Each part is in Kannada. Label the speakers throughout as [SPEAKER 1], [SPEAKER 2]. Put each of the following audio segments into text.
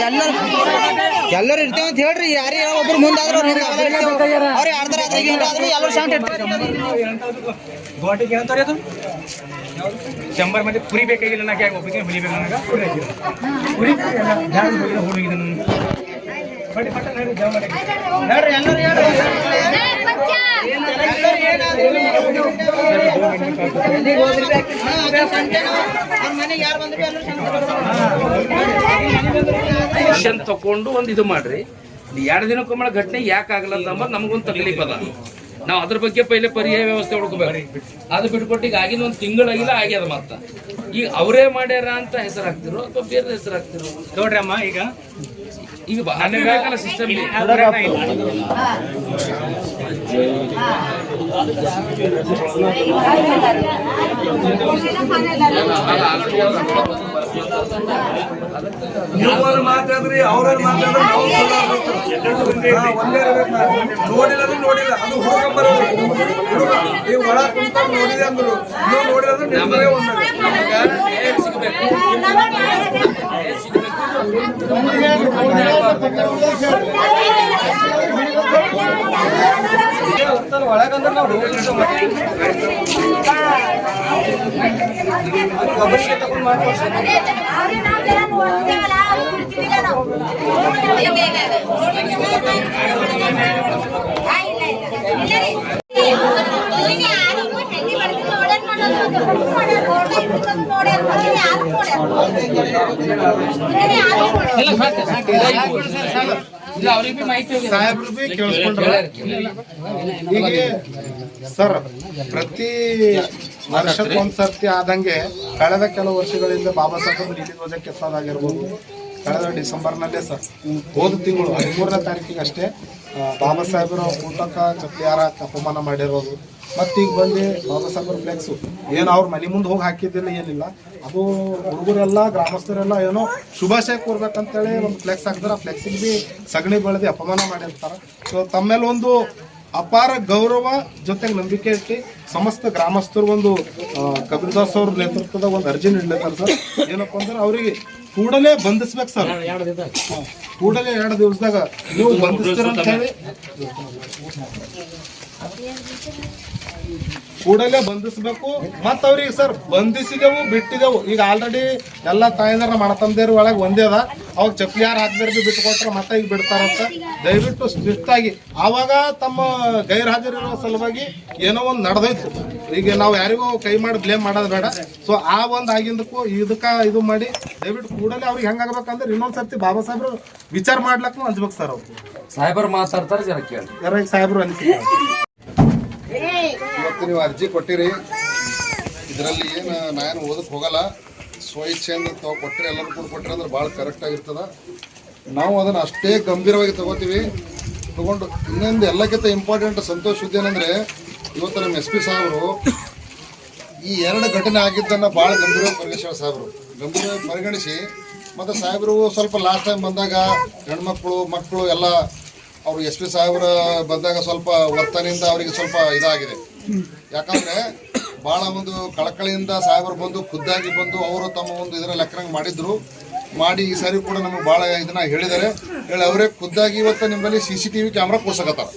[SPEAKER 1] ಎಲ್ಲರೂ ಎಲ್ಲರೂ ಇರ್ತೇವೆ ಅಂತ ಹೇಳ್ರಿ ಯಾರೇ ಒಬ್ರು ಮುಂದಾದ್ರು ಅವ್ರು ಯಾರ್ದಾರ ಆದ್ರೆ ಎಲ್ಲರೂ ಶಾಂತ ಇರ್ತಾರೆ
[SPEAKER 2] ಗೋಟಿಗೆ ಏನಂತಾರೆ ಅದು ಶಂಬರ್ ಮಂದಿ ಕುರಿ ಬೇಕಾಗಿಲ್ಲ ನಾ ಯಾಕೆ ಒಬ್ಬರಿಗೆ ಹುಲಿಬೇಕು ನನಗೆ ಕುರಿ ಹಾಕಿದ್ರು ಕುರಿ ಬ್ಯಾಡ ಹುಡುಗಿದ ನಾನು
[SPEAKER 3] ತಕೊಂಡು ಒಂದು ಇದು ಮಾಡ್ರಿ ಎರಡು ದಿನಕ್ಕೊಮ್ಮೆ ಘಟನೆ ಯಾಕೆ ಆಗಲ್ಲ ಅಂಬ ನಮಗೊಂದು ತಕಲೀಫ್ ಅದ ನಾವು ಅದ್ರ ಬಗ್ಗೆ ಪೈಲೆ ಪರ್ಯಾಯ ವ್ಯವಸ್ಥೆ ಹುಡ್ಕೋಬೇಕು. ಅದು ಬಿಟ್ಕೊಟ್ಟು ಈಗ ಆಗಿನ ಒಂದು ತಿಂಗಳಾಗಿಲ್ಲ ಆಗ್ಯದ ಮತ್ತ ಈಗ ಅವರೇ ಮಾಡ್ಯಾರ ಅಂತ ಹೆಸರು ಹಾಕ್ತಿರೋ ಅಥವಾ ಬೇರೆ ಹೆಸರಾಗ್ತಿರೋ
[SPEAKER 2] ನೋಡ್ರಿ ಅಮ್ಮ ಈಗ
[SPEAKER 3] ಈಗ ಸಿಸ್ಟಮ್
[SPEAKER 4] ನೀವರು ಮಾತಾಡ್ರಿ ಅವ್ರವ್ರು ಮಾತಾಡ್ರಿ ನಾವು ಒಂದೇ ಇರ್ಬೇಕು ನೋಡಿಲ್ಲ ಅಂದ್ರೆ ನೋಡಿಲ್ಲ ಅದು ಬರೋದು. ನೀವು ಒಳ ಕುಂತ ನೋಡಿದೆ ಅಂದ್ರು. ನೀವು ನೋಡಿಲ್ಲ ಅಂದ್ರೆ ಒಂದು. ಒಂದೇ ಒಳಗಂದ್ರೆ ನಾವು ಒಬ್ಬರಿಗೆ ತಗೊಂಡು ಮಾಡ್ಕೊಡ್ತೀವಿ
[SPEAKER 3] ಇಲ್ಲ ಅವ್ರಿಗೆ ಬಿ ಮಾಹಿತಿ ಹೋಗಿದೆ.
[SPEAKER 5] ಸರ್, ಪ್ರತಿ ವರ್ಷಕ್ಕೊಂದ್ಸರ್ತಿ ಆದಂಗೆ ಕಳೆದ ಕೆಲವು ವರ್ಷಗಳಿಂದ ಬಾಬಾ ಸಾಹೇಬ್ ನೀತಿ ಧ್ವಜ ಕೆತ್ತದಾಗಿರ್ಬೋದು ಕಳೆದ ಡಿಸೆಂಬರ್ನಲ್ಲೇ ಸರ್, ಹೋದ ತಿಂಗಳು ಹದಿಮೂರನೇ ತಾರೀಕಿಗೆ ಅಷ್ಟೇ ಬಾಬಾ ಸಾಹೇಬರ ಊಟಕ ಚಪ್ಪಾರ ಅಪಮಾನ ಮಾಡಿರೋದು. ಮತ್ತೀಗ ಬಂದು ಬಾಬಾ ಸಾಹೇಬ್ರ ಫ್ಲೆಕ್ಸು ಏನು ಅವ್ರ ಮನೆ ಮುಂದೆ ಹೋಗಿ ಹಾಕಿದ್ದಿಲ್ಲ ಏನಿಲ್ಲ. ಅದು ಹುಡುಗರೆಲ್ಲ ಗ್ರಾಮಸ್ಥರೆಲ್ಲ ಏನೋ ಶುಭಾಶಯ ಕೋರ್ಬೇಕಂತೇಳಿ ಒಂದು ಫ್ಲೆಕ್ಸ್ ಹಾಕಿದ್ರೆ. ಆ ಫ್ಲೆಕ್ಸಿಗೆ ಬಿ ಸಗಣಿ ಬೆಳೆದು ಅಪಮಾನ ಮಾಡಿರ್ತಾರೆ. ಸೊ ತಮ್ಮೇಲೆ ಒಂದು ಅಪಾರ ಗೌರವ ಜೊತೆಗೆ ನಂಬಿಕೆ ಇಟ್ಟು ಸಮಸ್ತ ಗ್ರಾಮಸ್ಥರು ಒಂದು ಕಬೀರ್ದಾಸ್ ಕಬೀರ್ ದಾಸ್ ಅವ್ರ ನೇತೃತ್ವದ ಒಂದು ಅರ್ಜಿ ನೀಡ್ಲತ್ತಾರ ಸರ್. ಏನಪ್ಪ ಅಂದ್ರೆ ಅವರಿಗೆ ಕೂಡಲೇ ಬಂಧಿಸ್ಬೇಕು ಸರ್. ಕೂಡಲೇ ಎರಡು ದಿವಸದಾಗ ನೀವು ಬಂಧಿಸ್ತೀರ ಅಂತ ಹೇಳಿ ಕೂಡಲೇ ಬಂಧಿಸ್ಬೇಕು. ಮತ್ತು ಅವ್ರಿಗೆ ಸರ್ ಬಂಧಿಸಿದೆವು ಬಿಟ್ಟಿದೆವು. ಈಗ ಆಲ್ರೆಡಿ ಎಲ್ಲ ತಾಯಂದ್ರ ಮಾಡತಂದೇರು ಒಳಗೆ ಒಂದೇ ಅದ. ಅವಾಗ ಚಪ್ಪಲಿ ಯಾರು ಹಾಕಿದ್ರೆ ಭೀ ಬಿಟ್ಕೊಟ್ರೆ ಮತ್ತೆ ಈಗ ಬಿಡ್ತಾರಂತ. ದಯವಿಟ್ಟು ಸ್ಟ್ರಿಕ್ಟ್ ಆಗಿ. ಆವಾಗ ತಮ್ಮ ಗೈರ್ ಹಾಜರಿರೋ ಸಲುವಾಗಿ ಏನೋ ಒಂದು ನಡೆದೋಯ್ತು. ಈಗ ನಾವು ಯಾರಿಗೂ ಕೈ ಮಾಡಿ ಬ್ಲೇಮ್ ಮಾಡೋದು ಬೇಡ. ಸೊ ಆ ಒಂದು ಆಗಿಂದಕ್ಕೂ ಇದಕ್ಕೆ ಇದು ಮಾಡಿ ದಯವಿಟ್ಟು ಕೂಡಲೇ ಅವ್ರಿಗೆ ಹೆಂಗಾಗ್ಬೇಕಂದ್ರೆ ಇನ್ನೊಂದು ಸರ್ತಿ ಬಾಬಾ ಸಾಹೇಬ್ರು ವಿಚಾರ ಮಾಡ್ಲಕ್ಕೂ ಅಂಜ್ಬೇಕು ಸರ್ ಅವ್ರು.
[SPEAKER 3] ಸಾಹೇಬರು ಮಾತಾಡ್ತಾರೆ ಜರ ಕೇಳಿ
[SPEAKER 5] ಸಾಹೇಬ್ರು ಅನ್ಸಿದ್ರು
[SPEAKER 6] ಇವತ್ತು ನೀವು ಅರ್ಜಿ ಕೊಟ್ಟಿರಿ. ಇದರಲ್ಲಿ ಏನು ನಾನು ಓದಕ್ಕೆ ಹೋಗಲ್ಲ. ಸ್ವಇಚ್ಛೆಯಿಂದ ತಾವು ಕೊಟ್ಟರೆ ಎಲ್ಲರೂ ಕೂಡ ಕೊಟ್ಟರೆ ಅಂದ್ರೆ ಭಾಳ ಕರೆಕ್ಟ್ ಆಗಿರ್ತದ. ನಾವು ಅದನ್ನು ಅಷ್ಟೇ ಗಂಭೀರವಾಗಿ ತಗೋತೀವಿ. ತಗೊಂಡು ಇನ್ನೊಂದು ಎಲ್ಲಕ್ಕಿಂತ ಇಂಪಾರ್ಟೆಂಟ್ ಸಂತೋಷ ಸುದ್ದಿ ಏನಂದರೆ, ಇವತ್ತು ನಮ್ಮ ಎಸ್ ಪಿ ಸಾಹೇಬರು ಈ ಎರಡು ಘಟನೆ ಆಗಿದ್ದನ್ನು ಭಾಳ ಗಂಭೀರವಾಗಿ ಪರಿಗಣಿಸ್ಯಾರ ಸಾಹೇಬರು. ಗಂಭೀರವಾಗಿ ಪರಿಗಣಿಸಿ, ಮತ್ತು ಸಾಹೇಬರು ಸ್ವಲ್ಪ ಲಾಸ್ಟ್ ಟೈಮ್ ಬಂದಾಗ ಹೆಣ್ಮಕ್ಳು, ಮಕ್ಕಳು ಎಲ್ಲ ಅವರು ಎಸ್ ಪಿ ಸಾಹೇಬ್ರ ಬಂದಾಗ ಸ್ವಲ್ಪ ವರ್ತನೆಯಿಂದ ಅವರಿಗೆ ಸ್ವಲ್ಪ ಇದಾಗಿದೆ. ಯಾಕಂದ್ರೆ ಭಾಳ ಒಂದು ಕಳಕಳಿಯಿಂದ ಸಾಹೇಬರು ಬಂದು ಖುದ್ದಾಗಿ ಬಂದು ಅವರು ತಮ್ಮ ಒಂದು ಇದರ ಲೆಕ್ಕನಂಗೆ ಮಾಡಿದ್ರು. ಮಾಡಿ ಈ ಸಾರಿ ಕೂಡ ನಮಗೆ ಭಾಳ ಇದನ್ನ ಹೇಳಿದ್ದಾರೆ. ಹೇಳಿ ಅವರೇ ಖುದ್ದಾಗಿ ಇವತ್ತು ನಿಮ್ಮಲ್ಲಿ C C T V camera ಕೊಡ್ಸಕತ್ತಾರ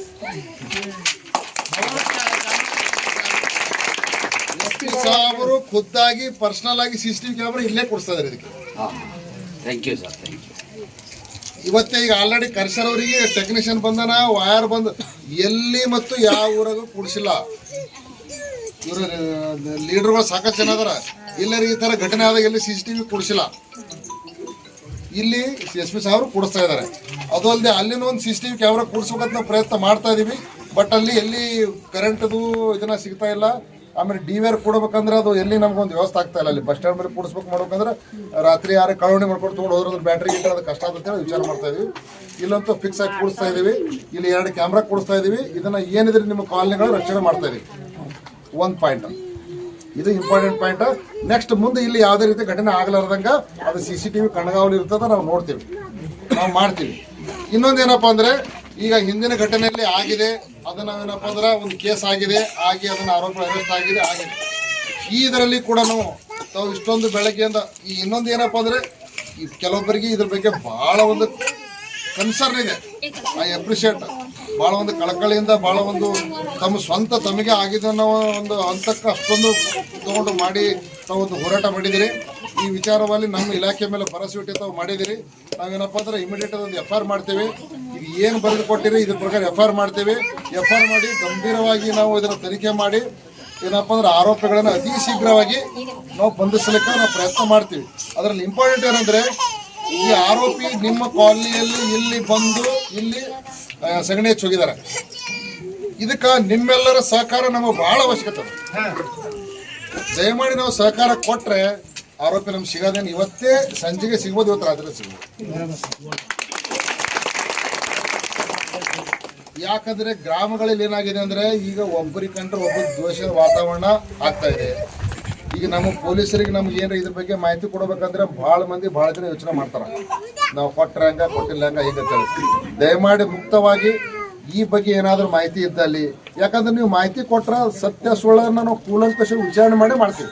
[SPEAKER 6] S ಸಾಹೇಬರು ಖುದ್ದಾಗಿ ಪರ್ಸನಲ್ ಆಗಿ C C T V camera ಇಲ್ಲೇ ಕೊಡಿಸ್ತಾ ಇದಾರೆ ಇದಕ್ಕೆ.
[SPEAKER 3] Thank you sir thank you
[SPEAKER 6] ಇವತ್ತೇ ಈಗ ಆಲ್ರೆಡಿ ಕರ್ಸರ್ ಅವರಿಗೆ ಟೆಕ್ನಿಷಿಯನ್ ಬಂದನ ವಯರ್ ಬಂದ, ಎಲ್ಲಿ ಮತ್ತು ಯಾವ ಊರಾಗೂ ಕೂಡಿಸಿಲ್ಲ. ಇವರು ಲೀಡರ್ಗಳು ಸಾಕಷ್ಟು ಜನ ಅದಾರ. ಈ ಥರ ಘಟನೆ ಆದಾಗ ಎಲ್ಲಿ ಸಿ ಸಿ ಟಿ ವಿ ಕೂಡಿಸಿಲ್ಲ. ಇಲ್ಲಿ ಎಸ್ ಪಿ ಸಾಹೇಬರು ಕೂಡಿಸ್ತಾ ಇದ್ದಾರೆ. ಅದು ಅಲ್ಲದೆ ಅಲ್ಲಿನ ಒಂದು C C T V camera ಕೂಡಿಸ್ಬೇಕಂತ ನಾವು ಪ್ರಯತ್ನ ಮಾಡ್ತಾ ಇದೀವಿ. ಬಟ್ ಅಲ್ಲಿ ಎಲ್ಲಿ ಕರೆಂಟ್ದು ಇದನ್ನ ಸಿಗ್ತಾ ಇಲ್ಲ. ಆಮೇಲೆ ಡಿ ವಿ ಆರ್ ಕೊಡ್ಬೇಕಂದ್ರೆ ಅದು ಎಲ್ಲಿ ನಮ್ಗೊಂದು ವ್ಯವಸ್ಥೆ ಆಗ್ತಾ ಇಲ್ಲ. ಅಲ್ಲಿ ಬಸ್ ಸ್ಟ್ಯಾಂಡ್ ಮೇಲೆ ಕೂಡಿಸ್ಬೇಕು ಮಾಡ್ಬೇಕಂದ್ರೆ ರಾತ್ರಿ ಯಾರು ಕಳವಣಿ ಮಾಡ್ಕೊಂಡು ತೊಗೊಂಡು ಹೋದ್ರೆ ಬ್ಯಾಟ್ರಿ ಗಿಟ್ರಿ ಅದು ಕಷ್ಟ ಆಗುತ್ತೆ ವಿಚಾರ ಮಾಡ್ತಾ ಇದೀವಿ. ಇಲ್ಲಂತೂ ಫಿಕ್ಸ್ ಆಗಿ ಕೂಡಿಸ್ತಾ ಇದೀವಿ. ಇಲ್ಲಿ ಎರಡು ಕ್ಯಾಮ್ರಾ ಕೂಡಿಸ್ತಾ ಇದೀವಿ. ಇದನ್ನ ಏನಿದ್ರೆ ನಿಮ್ಮ ಕಾಲನಿಗಳು ರಕ್ಷಣೆ ಮಾಡ್ತಾ ಇದೀವಿ. ಒಂದು ಪಾಯಿಂಟ್ ಇದು ಇಂಪಾರ್ಟೆಂಟ್ ಪಾಯಿಂಟ್ ನೆಕ್ಸ್ಟ್ ಮುಂದೆ ಇಲ್ಲಿ ಯಾವುದೇ ರೀತಿ ಘಟನೆ ಆಗಲಾರ್ದಂಗ ಅದು ಸಿ ಸಿ ಟಿ ವಿ ಕಣ್ಗಾವಲು ಇರ್ತದ, ನಾವು ನೋಡ್ತೀವಿ. ನಾವು ಮಾಡ್ತೀವಿ. ಇನ್ನೊಂದೇನಪ್ಪ ಅಂದ್ರೆ ಈಗ ಹಿಂದಿನ ಘಟನೆಯಲ್ಲಿ ಆಗಿದೆ. ಅದನ್ನ ಏನಪ್ಪ ಅಂದ್ರೆ ಒಂದು ಕೇಸ್ ಆಗಿದೆ, ಆಗಿ ಅದನ್ನ ಆರೋಪ ಅರೆಸ್ಟ್ ಆಗಿದೆ ಆಗಿದೆ. ಈ ಇದರಲ್ಲಿ ಕೂಡ ನಾವು ತಾವು ಇಷ್ಟೊಂದು ಬೆಳಗ್ಗೆಯಿಂದ ಈ ಇನ್ನೊಂದು ಏನಪ್ಪ ಅಂದ್ರೆ ಈ ಕೆಲವೊಬ್ಬರಿಗೆ ಇದ್ರ ಬಗ್ಗೆ ಬಹಳ ಒಂದು ಕನ್ಸರ್ನ್ ಇದೆ. ಐ ಅಪ್ರಿಷಿಯೇಟ್ ಬಹಳ ಒಂದು ಕಳಕಳಿಯಿಂದ ಬಹಳ ಒಂದು ತಮ್ಮ ಸ್ವಂತ ತಮಗೆ ಆಗಿದೆ ಅನ್ನೋ ಒಂದು ಹಂತಕ್ಕೆ ಅಷ್ಟೊಂದು ತಗೊಂಡು ಮಾಡಿ ತಾವು ಹೋರಾಟ ಮಾಡಿದಿರಿ ಈ ವಿಚಾರವಾಗಿ ನಮ್ಮ ಇಲಾಖೆ ಮೇಲೆ ಭರವಸೆ ಇಟ್ಟು ತಾವು ಮಾಡಿದಿರಿ ನಾವೇನಪ್ಪ ಅಂದ್ರೆ ಇಮಿಡಿಯೇಟ್ ಒಂದು ಎಫ್ ಆರ್ ಮಾಡ್ತೇವೆ. ಇದು ಏನು ಬರೆದು ಕೊಟ್ಟಿರಿ, ಇದ್ರ ಪ್ರಕಾರ ಎಫ್ ಆರ್ ಮಾಡ್ತೇವೆ. ಎಫ್ ಆರ್ ಮಾಡಿ ಗಂಭೀರವಾಗಿ ನಾವು ಇದರ ತನಿಖೆ ಮಾಡಿ, ಏನಪ್ಪ ಅಂದ್ರೆ ಆರೋಪಿಗಳನ್ನು ಅತಿ ಶೀಘ್ರವಾಗಿ ನಾವು ಬಂಧಿಸಲಿಕ್ಕೆ ನಾವು ಪ್ರಯತ್ನ ಮಾಡ್ತೀವಿ. ಅದರಲ್ಲಿ ಇಂಪಾರ್ಟೆಂಟ್ ಏನಂದ್ರೆ, ಈ ಆರೋಪಿ ನಿಮ್ಮ ಕಾಲನಿಯಲ್ಲಿ ಇಲ್ಲಿ ಬಂದು ಇಲ್ಲಿ ಸಗಣಿ ಹಚ್ಚಿ ಹೋಗಿದ್ದಾರೆ. ಇದಕ್ಕೆ ನಿಮ್ಮೆಲ್ಲರ ಸಹಕಾರ ನಮಗೆ ಬಹಳ ಅವಶ್ಯಕತೆ. ದಯಮಾಡಿ ನಾವು ಸಹಕಾರ ಕೊಟ್ರೆ ಆರೋಪಿ ನಮ್ಗೆ ಸಿಗೋದೇನು ಇವತ್ತೇ ಸಂಜೆಗೆ ಸಿಗ್ಬೋದು, ಇವತ್ತು ರಾತ್ರಿ ಸಿಗ್ಬೋದು. ಯಾಕಂದ್ರೆ ಗ್ರಾಮಗಳಲ್ಲಿ ಏನಾಗಿದೆ ಅಂದ್ರೆ ಈಗ ಒಬ್ಬರಿಗೆ ಕಂಡ್ರೆ ಒಬ್ಬ ದ್ವೇಷದ ವಾತಾವರಣ ಆಗ್ತಾ ಇದೆ. ಈಗ ನಮ್ಮ ಪೊಲೀಸರಿಗೆ ನಮ್ಗೆ ಏನಾರ ಇದ್ರ ಬಗ್ಗೆ ಮಾಹಿತಿ ಕೊಡಬೇಕಂದ್ರೆ ಭಾಳ ಮಂದಿ ಭಾಳ ಜನ ಯೋಚನೆ ಮಾಡ್ತಾರ. ನಾವು ಕೊಟ್ಟರೆ ಹಂಗ, ಕೊಟ್ಟಿಲ್ಲ ಹಂಗ ಈಗ ದಯಮಾಡಿ ಮುಕ್ತವಾಗಿ ಈ ಬಗ್ಗೆ ಏನಾದರೂ ಮಾಹಿತಿ ಇದ್ದಲ್ಲಿ ಯಾಕಂದ್ರೆ ನೀವು ಮಾಹಿತಿ ಕೊಟ್ರ ಸತ್ಯ ಸುಳ್ಳನ್ನ ನಾವು ಕೂಲಂಕಷ ವಿಚಾರಣೆ ಮಾಡಿ ಮಾಡ್ತೀವಿ.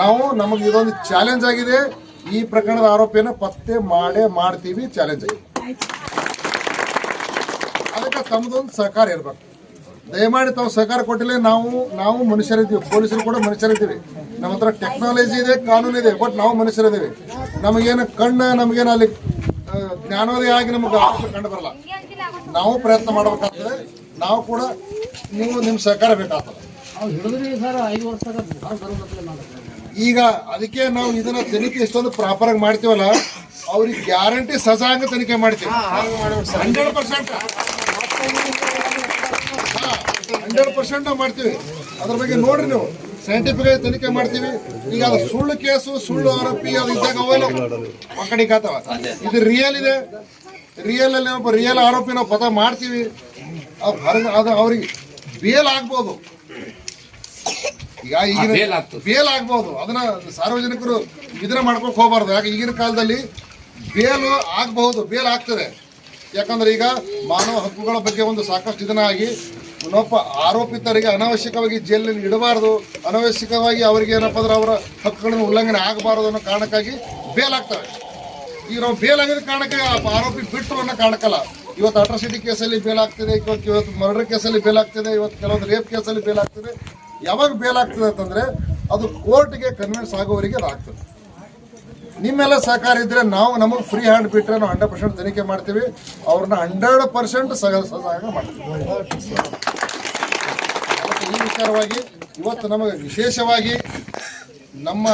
[SPEAKER 6] ನಾವು ನಮಗೆ ಇದೊಂದು ಚಾಲೆಂಜ್ ಆಗಿದೆ. ಈ ಪ್ರಕರಣದ ಆರೋಪಿಯನ್ನು ಪತ್ತೆ ಮಾಡೇ ಮಾಡ್ತೀವಿ ಚಾಲೆಂಜ್ ಆಗಿದೆ. ಅದಕ್ಕೆ ತಮ್ಮದೊಂದು ಸಹಕಾರ ಇರ್ಬೇಕು. ದಯಮಾಡಿ ತಾವು ಸಹಕಾರ ಕೊಟ್ಟಿಲ್ಲ, ನಾವು ನಾವು ಮನುಷ್ಯರಿದ್ದೀವಿ ಪೊಲೀಸರು ಕೂಡ ಮನುಷ್ಯರಿದ್ದೀವಿ ನಮ್ಮ ಹತ್ರ ಟೆಕ್ನಾಲಜಿ ಇದೆ, ಕಾನೂನು ಇದೆ ಬಟ್ ನಾವು ಮನುಷ್ಯರಿದ್ದೀವಿ ನಮಗೇನು ಕಣ್ಣು, ನಮಗೇನು ಅಲ್ಲಿ ಜ್ಞಾನೋದಯ ಆಗಿ ನಮಗೆ ಕಂಡು ಬರಲ್ಲ. ನಾವು ಪ್ರಯತ್ನ ಮಾಡಬೇಕಾಗ್ತದೆ. ನಾವು ಕೂಡ ನೀವು ನಿಮ್ಮ ಸಹಕಾರ ಬೇಕಾಗ್ತದೆ. ಈಗ ಅದಕ್ಕೆ ನಾವು ಇದನ್ನ ತನಿಖೆ ಇಷ್ಟೊಂದು ಪ್ರಾಪರ್ ಆಗಿ ಮಾಡ್ತೀವಲ್ಲ ಅವ್ರಿಗೆ ಗ್ಯಾರಂಟಿ ಸಜಾಂಗ ತನಿಖೆ ಮಾಡ್ತೀವಿ. Hundred percent. ಹಂಡ್ರೆಡ್ ಪರ್ಸೆಂಟ್ ನಾವು ಮಾಡ್ತೀವಿ. ಅದ್ರ ಬಗ್ಗೆ ನೋಡ್ರಿ ನೀವು. ಸೈಂಟಿಫಿಕ್ ಆಗಿ ತನಿಖೆ ಮಾಡ್ತೀವಿ. ಈಗ ಅದು ಸುಳ್ಳು ಕೇಸು ಸುಳ್ಳು ಆರೋಪಿ ಅದು ಇದ್ದಾಗ ಅವೆಲ್ಲ ಮಕ್ಕಳಿಗೆ ಆತವ ಇದು ರಿಯಲ್ ಇದೆ. ರಿಯಲ್ ಅಲ್ಲಿ ಒಬ್ಬ ರಿಯಲ್ ಆರೋಪಿ ನಾವು ಪದ ಮಾಡ್ತೀವಿ. ಅವ್ ಭಾರತ ಅದು ಅವ್ರಿಗೆ ಬೇಲ್ ಆಗ್ಬೋದು. ಈಗ ಈಗಿನ.
[SPEAKER 3] ಬೇಲ್
[SPEAKER 6] ಆಗ್ಬೋದು. ಅದನ್ನ ಸಾರ್ವಜನಿಕರು ಇದನ್ನ ಮಾಡ್ಕೊಕ್ ಹೋಗ್ಬಾರ್ದು. ಯಾಕೆ ಈಗಿನ ಕಾಲದಲ್ಲಿ ಬೇಲು ಆಗಬಹುದು ಬೇಲ್ ಆಗ್ತದೆ. ಯಾಕಂದ್ರೆ ಈಗ ಮಾನವ ಹಕ್ಕುಗಳ ಬಗ್ಗೆ ಒಂದು ಸಾಕಷ್ಟು ಇದನ್ನ ಆಗಿ ಇನ್ನೊಬ್ಬ ಆರೋಪಿತರಿಗೆ ಅನಾವಶ್ಯಕವಾಗಿ ಜೈಲಿನಲ್ಲಿ ಇಡಬಾರ್ದು. ಅನಾವಶ್ಯಕವಾಗಿ ಅವರಿಗೆ ಏನಪ್ಪ ಅಂದ್ರೆ ಅವರ ಹಕ್ಕುಗಳನ್ನು ಉಲ್ಲಂಘನೆ ಆಗಬಾರದು ಅನ್ನೋ ಕಾರಣಕ್ಕಾಗಿ ಬೇಲ್ ಆಗ್ತವೆ. ಈಗ ನಾವು ಬೇಲ್ ಆಗಿದ ಕಾರಣಕ್ಕೆ ಆರೋಪಿ ಬಿಟ್ಟು ಅನ್ನೋ ಕಾರಣಕ್ಕಲ್ಲ. ಇವತ್ತು ಅಟ್ರಾಸಿಟಿ ಕೇಸಲ್ಲಿ ಬೇಲ್ ಆಗ್ತಿದೆ, ಇವತ್ತು ಇವತ್ತು ಮರ್ಡರ್ ಕೇಸಲ್ಲಿ ಬೇಲ್ ಆಗ್ತಿದೆ, ಇವತ್ತು ಕೆಲವೊಂದು ರೇಪ್ ಕೇಸಲ್ಲಿ ಬೇಲ್ ಆಗ್ತಿದೆ. ಯಾವಾಗ ಬೇಲ್ ಆಗ್ತದೆ ಅಂತಂದ್ರೆ ಅದು ಕೋರ್ಟ್ಗೆ ಕನ್ವಿನ್ಸ್ ಆಗೋವರಿಗೆ ಆಗ್ತದೆ. ನಿಮ್ಮೆಲ್ಲ ಸಹಕಾರ ಇದ್ರೆ ನಾವು ನಮಗೆ ಫ್ರೀ ಹ್ಯಾಂಡ್ ಬಿಟ್ಟರೆ ನಾವು ಹಂಡ್ರೆಡ್ ಪರ್ಸೆಂಟ್ ತನಿಖೆ ಮಾಡ್ತೀವಿ. ಅವ್ರನ್ನ ಹಂಡ್ರೆಡ್ ಪರ್ಸೆಂಟ್ ಸಹಾಯ ಮಾಡ್ತೀವಿ. ಈ ವಿಚಾರವಾಗಿ ಇವತ್ತು ನಮಗೆ ವಿಶೇಷವಾಗಿ ನಮ್ಮ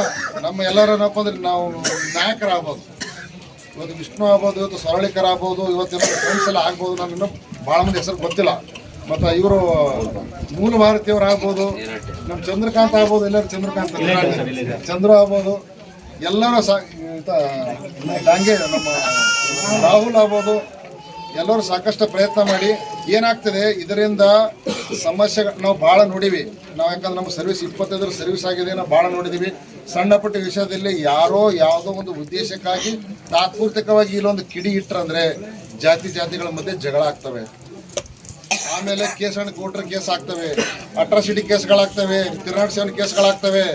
[SPEAKER 6] ನಮ್ಮ ಎಲ್ಲರ ಏನಪ್ಪ ಅಂದ್ರೆ ನಾವು ನಾಯಕರಾಗ್ಬೋದು. ಇವತ್ತು ವಿಷ್ಣು ಆಗ್ಬೋದು ಇವತ್ತು ಸರಳಿಕರ ಆಗ್ಬೋದು ಇವತ್ತಿನ ಫ್ರೆಂಡ್ಸ್ ಎಲ್ಲ ಆಗ್ಬೋದು ನಾನು ಇನ್ನೂ ಭಾಳ ಮಂದಿ ಹೆಸರು ಗೊತ್ತಿಲ್ಲ. ಮತ್ತು ಇವರು ಮೂಲ ಭಾರತೀಯವ್ರು ಆಗ್ಬೋದು ನಮ್ಮ ಚಂದ್ರಕಾಂತ್ ಆಗ್ಬೋದು ಎಲ್ಲರೂ ಚಂದ್ರಕಾಂತ್ ಚಂದ್ರ ಆಗ್ಬೋದು ಎಲ್ಲರೂ ಸಾ ಈತ ಹಂಗೆ ನಮ್ಮ ರಾಹುಲ್ ಆಗ್ಬೋದು ಎಲ್ಲರೂ ಸಾಕಷ್ಟು ಪ್ರಯತ್ನ ಮಾಡಿ ಏನಾಗ್ತದೆ ಇದರಿಂದ ಸಮಸ್ಯೆ ನಾವು ಭಾಳ ನೋಡಿವಿ. ನಾವು ಯಾಕಂದ್ರೆ ನಮ್ಮ ಸರ್ವಿಸ್ ಇಪ್ಪತ್ತೈದರ ಸರ್ವಿಸ್ ಆಗಿದೆ ನಾವು ಭಾಳ ನೋಡಿದೀವಿ. ಸಣ್ಣ ಪುಟ್ಟ ವಿಷಯದಲ್ಲಿ ಯಾರೋ ಯಾವುದೋ ಒಂದು ಉದ್ದೇಶಕ್ಕಾಗಿ ತಾತ್ಪೂರ್ತಿಕವಾಗಿ ಇಲ್ಲೊಂದು ಕಿಡಿ ಇಟ್ಟರಂದ್ರೆ ಜಾತಿ ಜಾತಿಗಳ ಮಧ್ಯೆ ಜಗಳ ಆಗ್ತವೆ. ಆಮೇಲೆ ಕೇಸ್ ಹಣ್ಣು ಕೊಟ್ರೆ ಕೇಸ್ ಆಗ್ತವೆ ಅಟ್ರಾಸಿಟಿ ಕೇಸ್ಗಳಾಗ್ತವೆ, ತಿರುನಾಡು ಸೇವನೆ ಕೇಸ್ಗಳಾಗ್ತವೆ,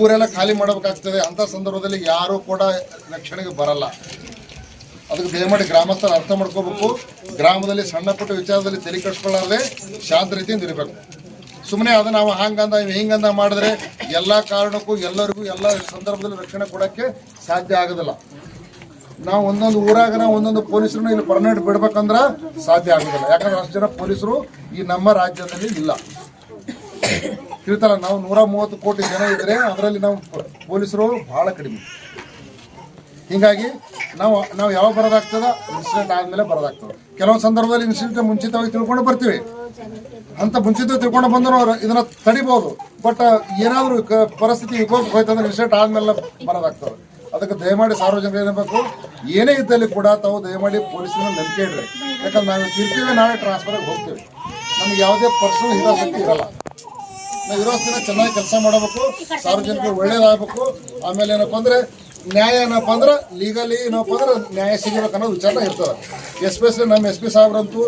[SPEAKER 6] ಊರೆಲ್ಲ ಖಾಲಿ ಮಾಡಬೇಕಾಗ್ತದೆ. ಅಂತ ಸಂದರ್ಭದಲ್ಲಿ ಯಾರು ಕೂಡ ರಕ್ಷಣೆಗೆ ಬರಲ್ಲ. ಅದಕ್ಕೆ ದಯಮಾಡಿ ಗ್ರಾಮಸ್ಥರು ಅರ್ಥ ಮಾಡ್ಕೋಬೇಕು. ಗ್ರಾಮದಲ್ಲಿ ಸಣ್ಣ ಪುಟ್ಟ ವಿಚಾರದಲ್ಲಿ ತಲೆ ಕೆಡಿಸ್ಕೊಳ್ಳಾರ್ದೆ ಶಾಂತ ರೀತಿಯಿಂದ ಇರಬೇಕು. ಸುಮ್ಮನೆ ಅದು ನಾವು ಹಂಗಂದ ಹಿಂಗಂದ ಮಾಡಿದ್ರೆ ಎಲ್ಲ ಕಾರಣಕ್ಕೂ ಎಲ್ಲರಿಗೂ ಎಲ್ಲ ಸಂದರ್ಭದಲ್ಲಿ ರಕ್ಷಣೆ ಕೊಡೋಕ್ಕೆ ಸಾಧ್ಯ ಆಗೋದಿಲ್ಲ. ನಾವು ಒಂದೊಂದು ಊರಾಗ ನಾವು ಒಂದೊಂದು ಪೊಲೀಸರನ್ನ ಇಲ್ಲಿ ಪರ್ಮನೆಂಟ್ ಬಿಡ್ಬೇಕಂದ್ರೆ ಸಾಧ್ಯ ಆಗೋದಿಲ್ಲ. ಯಾಕಂದ್ರೆ ಅಷ್ಟು ಜನ ಪೊಲೀಸರು ಈ ನಮ್ಮ ರಾಜ್ಯದಲ್ಲಿ ಇಲ್ಲ. ತಿಳ್ತಾರ ನಾವು ನೂರ ಮೂವತ್ತು ಕೋಟಿ ಜನ ಇದ್ರೆ ಅದರಲ್ಲಿ ನಾವು ಪೊಲೀಸರು ಬಹಳ ಕಡಿಮೆ. ಹೀಗಾಗಿ ನಾವು ನಾವು ಯಾವಾಗ ಬರೋದಾಗ್ತದ? ಇನ್ಸಿಡೆಂಟ್ ಆದ್ಮೇಲೆ ಬರೋದಾಗ್ತದೆ. ಕೆಲವೊಂದು ಸಂದರ್ಭದಲ್ಲಿ ಇನ್ಸಿಡೆಂಟ್ ಮುಂಚಿತವಾಗಿ ತಿಳ್ಕೊಂಡು ಬರ್ತೀವಿ. ಅಂತ ಮುಂಚಿತ ತಿಳ್ಕೊಂಡು ಬಂದ್ರು ಅವ್ರು ಇದನ್ನ ತಡಿಬಹುದು ಬಟ್ ಏನಾದರೂ ಪರಿಸ್ಥಿತಿ ವಿಕೋಪಕ್ಕೆ ಹೋಯ್ತಂದ್ರೆ ಇನ್ಸಿಡೆಂಟ್ ಆದ್ಮೇಲೆ ಬರೋದಾಗ್ತದೆ. ಅದಕ್ಕೆ ದಯಮಾಡಿ ಸಾರ್ವಜನಿಕರು ಏನಬೇಕು? ಏನೇ ಇದ್ದಲ್ಲಿ ಕೂಡ ತಾವು ದಯಮಾಡಿ ಪೊಲೀಸರ ನಂಬಿಕೆ ಇಡ್ರಿ. ಯಾಕಂದ್ರೆ ನಾವು ತಿರ್ತೀವಿ ನಾಳೆ ಟ್ರಾನ್ಸ್ಫರ್ಗೆ ಹೋಗ್ತೀವಿ. ನಮ್ಗೆ ಯಾವುದೇ ಪರ್ಸನಲ್ ಹಿತಾಸಕ್ತಿ ಇರಲ್ಲ. ನಾವು ಇರೋ ಚೆನ್ನಾಗಿ ಕೆಲಸ ಮಾಡಬೇಕು, ಸಾರ್ವಜನಿಕರು ಒಳ್ಳೇದಾಗಬೇಕು. ಆಮೇಲೆ ಏನಪ್ಪ ಅಂದ್ರೆ ನ್ಯಾಯ ಏನಪ್ಪ ಅಂದ್ರೆ ಲೀಗಲಿ ಏನಪ್ಪ ಅಂದ್ರೆ ನ್ಯಾಯ ಸಿಗಬೇಕು ಅನ್ನೋದು ವಿಚಾರ ಇರ್ತದೆ. ಎಸ್ಪೆಷಲಿ ನಮ್ಮ ಎಸ್ ಪಿ ಸಾಹೇಬ್ರಂತೂ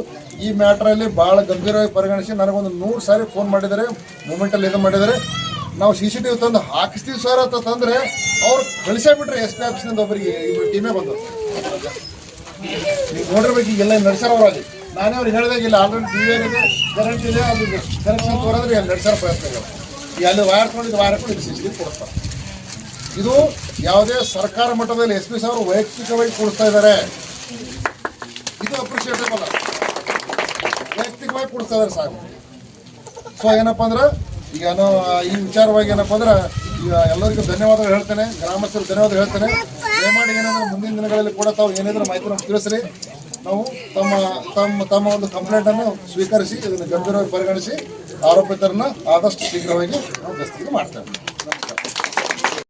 [SPEAKER 6] ಈ ಮ್ಯಾಟ್ರಲ್ಲಿ ಭಾಳ ಗಂಭೀರವಾಗಿ ಪರಿಗಣಿಸಿ ನನಗೊಂದು ನೂರು ಸಾರಿ ಫೋನ್ ಮಾಡಿದ್ದಾರೆ ಮೂಮೆಂಟಲ್ಲಿ ಇದು ಮಾಡಿದರೆ ನಾವು ಸಿ ಸಿ ಟಿ ವಿ ತಂದು ಹಾಕಿಸ್ತೀವಿ ಸರ್ ಅಂತ ತಂದರೆ ಅವ್ರು ಕಳಿಸೇ ಬಿಟ್ರೆ ಎಸ್ ಪಿ ಆಫೀಸ್ನಿಂದ ಒಬ್ಬರಿಗೆ ಇಬ್ಬರು ಟೀಮೇ ಬಂದರು ನೀವು ನೋಡಿರ್ಬೇಕು, ಈಗೆಲ್ಲ ನಡೆಸೋರಲ್ಲಿ ನಾನೇ ಅವ್ರಿಗೆ ಹೇಳಿದಾಗ ಇಲ್ಲ ಆಲ್ರೆಡಿ ಟಿ ವಿ ಇದೆ ಕರೆಂಟ್ ಇದೆ ಅದು ಕರೆಕ್ಷನ್ ತೋರಿದ್ರೆ ಎಲ್ಲಿ ನಡೆಸೋ ಪ್ರಯತ್ನ ಅಲ್ಲಿ ವಾಯರ್ ತೊಗೊಂಡಿದ್ದು ಸಿ ಸಿ ಟಿ ಕೊಡ್ತಾರೆ. ಇದು ಯಾವುದೇ ಸರ್ಕಾರ ಮಟ್ಟದಲ್ಲಿ ಎಸ್ ಪಿ ಸಾಹೇಬರು ವೈಯಕ್ತಿಕವಾಗಿ ಕೊಡಿಸ್ತಾ ಇದ್ದಾರೆ. ಇದು ಅಪ್ರಿಷಿಯೇಟಬಲ್ ವೈಯಕ್ತಿಕವಾಗಿ ಕೊಡಿಸ್ತಾ ಇದ್ದಾರೆ ಸಾಕು. ಸೊ ಏನಪ್ಪ ಅಂದ್ರೆ, ಈಗ ಏನೋ ಈ ವಿಚಾರವಾಗಿ ಏನಪ್ಪ ಅಂದ್ರೆ, ಈಗ ಎಲ್ಲರಿಗೂ ಧನ್ಯವಾದಗಳು ಹೇಳ್ತೇನೆ ಗ್ರಾಮಸ್ಥರು ಧನ್ಯವಾದ ಹೇಳ್ತೇನೆ. ದಯಮಾಡಿ ಏನಂದ್ರೆ ಮುಂದಿನ ದಿನಗಳಲ್ಲಿ ಕೂಡ ತಾವು ಏನಿದ್ರು ಮಾಹಿತಿ ನಮ್ಗೆ ತಿಳಿಸ್ರಿ. ನಾವು ತಮ್ಮ ತಮ್ಮ ತಮ್ಮ ಒಂದು ಕಂಪ್ಲೇಂಟನ್ನು ಸ್ವೀಕರಿಸಿ, ಇದನ್ನು ಗಂಭೀರವಾಗಿ ಪರಿಗಣಿಸಿ, ಆರೋಪಿತರನ್ನ ಆದಷ್ಟು ಶೀಘ್ರವಾಗಿ ನಾವು ದಸ್ತಿಗೆ ಮಾಡ್ತೇವೆ.